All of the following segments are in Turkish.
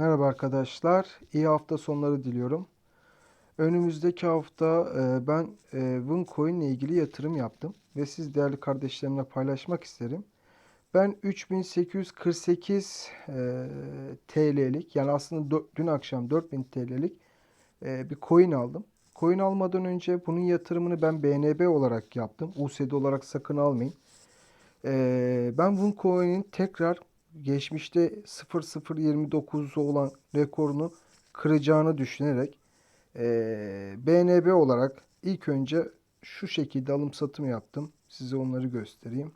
Merhaba arkadaşlar. İyi hafta sonları diliyorum. Önümüzdeki hafta e, ben e, Wincoin ile ilgili yatırım yaptım ve siz değerli kardeşlerimle paylaşmak isterim. Ben 3848 e, TL'lik yani aslında dün akşam 4000 TL'lik bir coin aldım. Coin almadan önce bunun yatırımını ben BNB olarak yaptım. USD olarak sakın almayın. Ben Wincoin'in tekrar geçmişte 0029 olan rekorunu kıracağını düşünerek eee, BNB olarak ilk önce şu şekilde alım satım yaptım. Size onları göstereyim.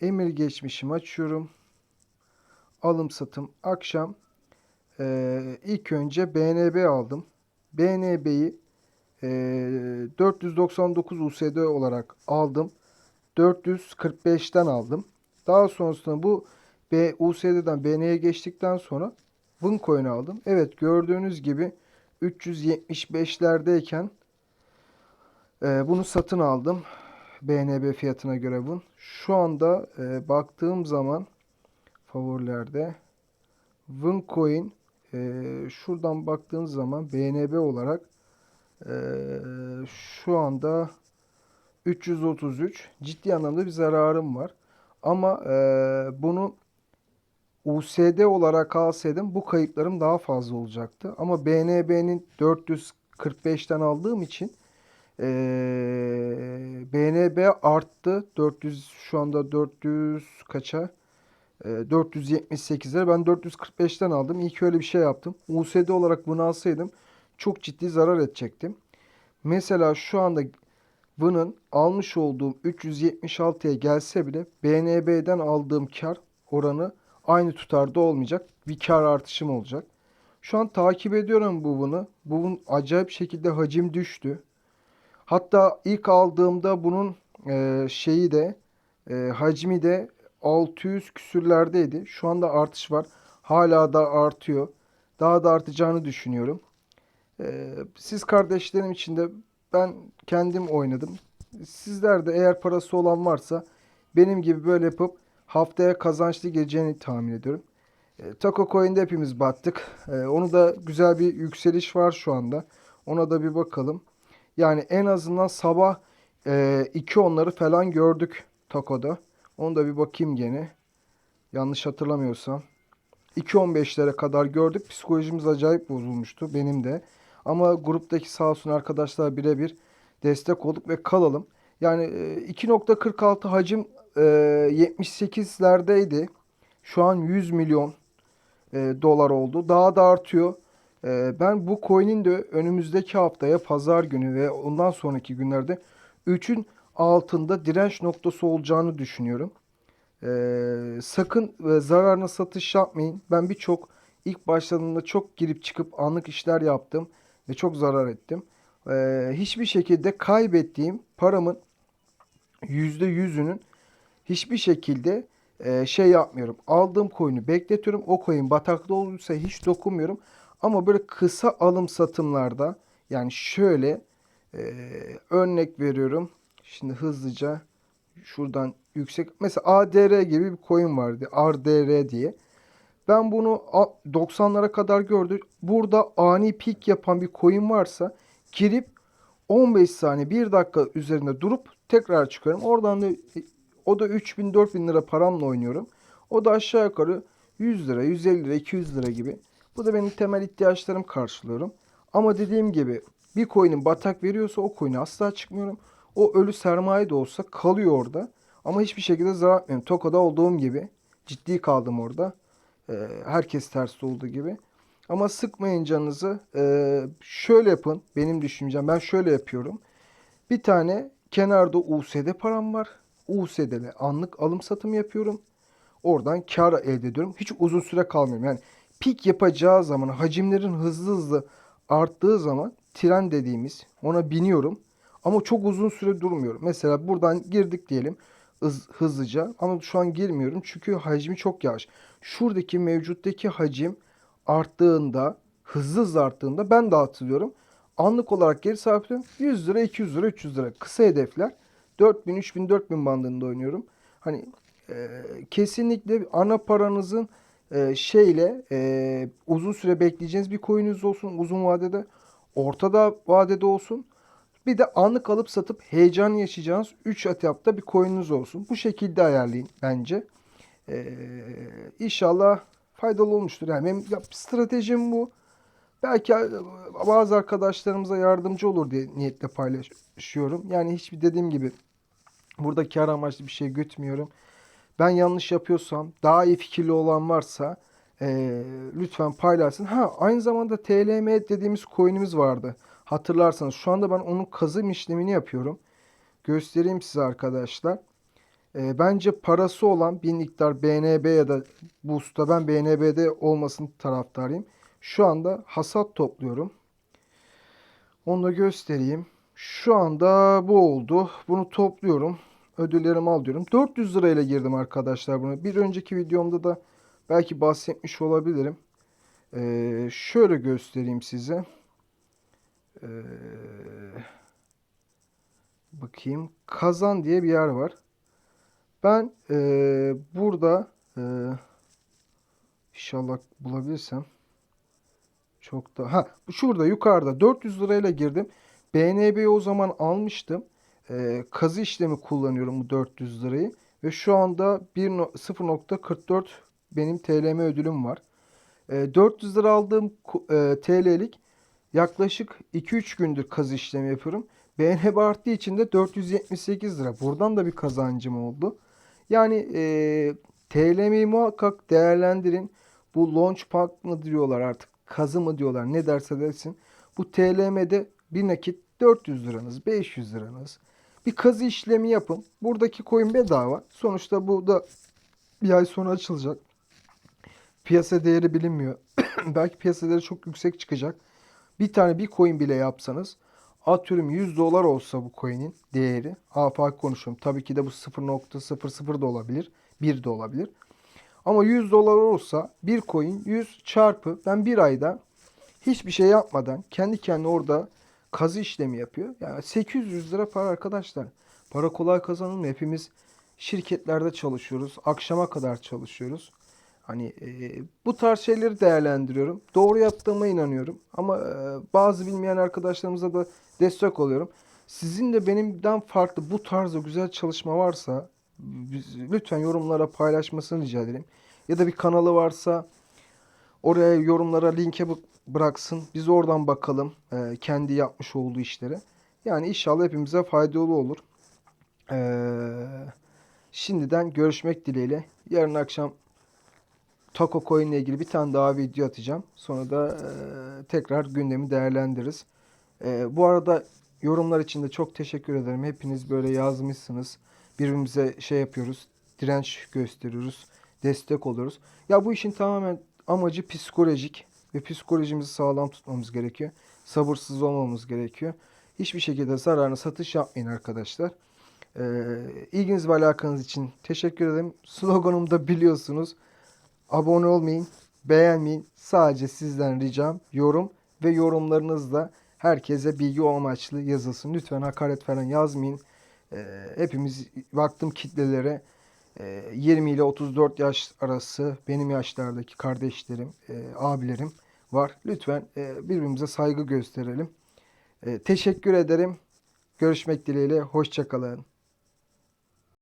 Emir geçmişimi açıyorum. Alım satım akşam eee, ilk önce BNB aldım. BNB'yi eee 499 USD olarak aldım. 445'ten aldım. Daha sonrasında bu B, USD'den BN'ye geçtikten sonra Wincoin'i aldım. Evet gördüğünüz gibi 375'lerdeyken e, bunu satın aldım. BNB fiyatına göre Win. Şu anda e, baktığım zaman favorilerde Wincoin e, şuradan baktığınız zaman BNB olarak e, şu anda 333 ciddi anlamda bir zararım var. Ama e, bunu USD olarak alsaydım bu kayıplarım daha fazla olacaktı. Ama BNB'nin 445'ten aldığım için eee, BNB arttı. 400 şu anda 400 kaça? Eee, 478'lere ben 445'ten aldım. İyi ki öyle bir şey yaptım. USD olarak bunu alsaydım çok ciddi zarar edecektim. Mesela şu anda bunun almış olduğum 376'ya gelse bile BNB'den aldığım kar oranı aynı tutarda olmayacak. Bir kar artışım olacak. Şu an takip ediyorum bu bunu. Bunun acayip şekilde hacim düştü. Hatta ilk aldığımda bunun e, şeyi de e, hacmi de 600 küsürlerdeydi. Şu anda artış var. Hala da artıyor. Daha da artacağını düşünüyorum. E, siz kardeşlerim için de ben kendim oynadım. Sizler de eğer parası olan varsa benim gibi böyle yapıp haftaya kazançlı geleceğini tahmin ediyorum. E, Taco Coin'de hepimiz battık. E, onu da güzel bir yükseliş var şu anda. Ona da bir bakalım. Yani en azından sabah e, 2 onları falan gördük Taco'da. Onu da bir bakayım gene. Yanlış hatırlamıyorsam. 2.15'lere kadar gördük. Psikolojimiz acayip bozulmuştu. Benim de. Ama gruptaki sağ olsun arkadaşlar birebir destek olduk ve kalalım. Yani e, 2.46 hacim e, 78'lerdeydi. Şu an 100 milyon e, dolar oldu. Daha da artıyor. E, ben bu coin'in de önümüzdeki haftaya pazar günü ve ondan sonraki günlerde 3'ün altında direnç noktası olacağını düşünüyorum. E, sakın e, zararına satış yapmayın. Ben birçok ilk başladığında çok girip çıkıp anlık işler yaptım ve çok zarar ettim. E, hiçbir şekilde kaybettiğim paramın %100'ünün hiçbir şekilde e, şey yapmıyorum. Aldığım coin'i bekletiyorum. O coin batakta olursa hiç dokunmuyorum. Ama böyle kısa alım satımlarda yani şöyle e, örnek veriyorum. Şimdi hızlıca şuradan yüksek mesela ADR gibi bir coin vardı. RDR diye. Ben bunu a- 90'lara kadar gördüm. Burada ani pik yapan bir coin varsa girip 15 saniye 1 dakika üzerinde durup tekrar çıkıyorum. Oradan da o da 3000 4000 lira paramla oynuyorum. O da aşağı yukarı 100 lira, 150 lira, 200 lira gibi. Bu da benim temel ihtiyaçlarım karşılıyorum. Ama dediğim gibi bir coin'in batak veriyorsa o coin'e asla çıkmıyorum. O ölü sermaye de olsa kalıyor orada. Ama hiçbir şekilde zarar etmiyorum. Toko'da olduğum gibi ciddi kaldım orada. Ee, herkes ters olduğu gibi. Ama sıkmayın canınızı. Ee, şöyle yapın. Benim düşüncem. Ben şöyle yapıyorum. Bir tane kenarda USD param var. USD'le anlık alım satım yapıyorum. Oradan kar elde ediyorum. Hiç uzun süre kalmıyorum. Yani pik yapacağı zaman hacimlerin hızlı hızlı arttığı zaman tren dediğimiz ona biniyorum. Ama çok uzun süre durmuyorum. Mesela buradan girdik diyelim hız- hızlıca ama şu an girmiyorum çünkü hacmi çok yavaş. Şuradaki mevcuttaki hacim arttığında, hızlı hızlı arttığında ben de hatırlıyorum. Anlık olarak geri sabitliyorum. 100 lira, 200 lira, 300 lira. Kısa hedefler. 4000, 3000, 4000 bandında oynuyorum. Hani e, kesinlikle ana paranızın e, şeyle e, uzun süre bekleyeceğiniz bir coin'iniz olsun uzun vadede. Ortada vadede olsun. Bir de anlık alıp satıp heyecan yaşayacağınız 3 etapta bir coin'iniz olsun. Bu şekilde ayarlayın bence. Ee, inşallah faydalı olmuştur. Yani benim yap- stratejim bu. Belki e, bazı arkadaşlarımıza yardımcı olur diye niyetle paylaşıyorum. Yani hiçbir dediğim gibi burada kar amaçlı bir şey gütmüyorum. Ben yanlış yapıyorsam, daha iyi fikirli olan varsa e, lütfen paylaşsın. Ha aynı zamanda TLM dediğimiz coin'imiz vardı. Hatırlarsanız şu anda ben onun kazım işlemini yapıyorum. Göstereyim size arkadaşlar. E, bence parası olan bir miktar BNB ya da Boost'ta ben BNB'de olmasını taraftarıyım. Şu anda hasat topluyorum. Onu da göstereyim. Şu anda bu oldu. Bunu topluyorum. Ödüllerimi alıyorum. 400 lirayla girdim arkadaşlar bunu. Bir önceki videomda da belki bahsetmiş olabilirim. Ee, şöyle göstereyim size. Ee, bakayım. Kazan diye bir yer var. Ben ee, burada ee, inşallah bulabilirsem çok da ha şurada yukarıda 400 lirayla girdim. BNB'yi o zaman almıştım. Ee, kazı işlemi kullanıyorum bu 400 lirayı ve şu anda 1 no- 0.44 benim TLM ödülüm var. Ee, 400 lira aldığım e, TL'lik yaklaşık 2-3 gündür kazı işlemi yapıyorum. BNB arttığı için de 478 lira. Buradan da bir kazancım oldu. Yani e, TLM'yi muhakkak değerlendirin. Bu Launchpad mı diyorlar artık kazı mı diyorlar ne derse desin. Bu TLM'de bir nakit 400 liranız 500 liranız. Bir kazı işlemi yapın. Buradaki coin bedava. Sonuçta bu da bir ay sonra açılacak. Piyasa değeri bilinmiyor. Belki piyasa değeri çok yüksek çıkacak. Bir tane bir coin bile yapsanız atıyorum 100 dolar olsa bu coin'in değeri. Afak konuşuyorum. Tabii ki de bu 0.00 da olabilir. 1 de olabilir. Ama 100 dolar olsa bir coin 100 çarpı ben bir ayda hiçbir şey yapmadan kendi kendine orada kazı işlemi yapıyor. Yani 800 lira para arkadaşlar. Para kolay kazanılmıyor. Hepimiz şirketlerde çalışıyoruz. Akşama kadar çalışıyoruz. Hani e, bu tarz şeyleri değerlendiriyorum. Doğru yaptığıma inanıyorum. Ama e, bazı bilmeyen arkadaşlarımıza da destek oluyorum. Sizin de benimden farklı bu tarzda güzel çalışma varsa lütfen yorumlara paylaşmasını rica ederim. Ya da bir kanalı varsa oraya yorumlara linke bı- bıraksın. Biz oradan bakalım e, kendi yapmış olduğu işleri. Yani inşallah hepimize faydalı olur. Ee, şimdiden görüşmek dileğiyle. Yarın akşam Taco Coin ile ilgili bir tane daha video atacağım. Sonra da e, tekrar gündemi değerlendiririz. E, bu arada yorumlar için de çok teşekkür ederim. Hepiniz böyle yazmışsınız. Birbirimize şey yapıyoruz. Direnç gösteriyoruz. Destek oluyoruz. Ya bu işin tamamen amacı psikolojik ve psikolojimizi sağlam tutmamız gerekiyor. Sabırsız olmamız gerekiyor. Hiçbir şekilde zararına satış yapmayın arkadaşlar. Ee, ilginiz ve alakanız için teşekkür ederim. Sloganımı da biliyorsunuz. Abone olmayın, beğenmeyin. Sadece sizden ricam yorum ve yorumlarınızla herkese bilgi amaçlı yazılsın. Lütfen hakaret falan yazmayın. Ee, hepimiz baktım kitlelere e, 20 ile 34 yaş arası benim yaşlardaki kardeşlerim, e, abilerim var. Lütfen e, birbirimize saygı gösterelim. E, teşekkür ederim. Görüşmek dileğiyle. Hoşçakalın.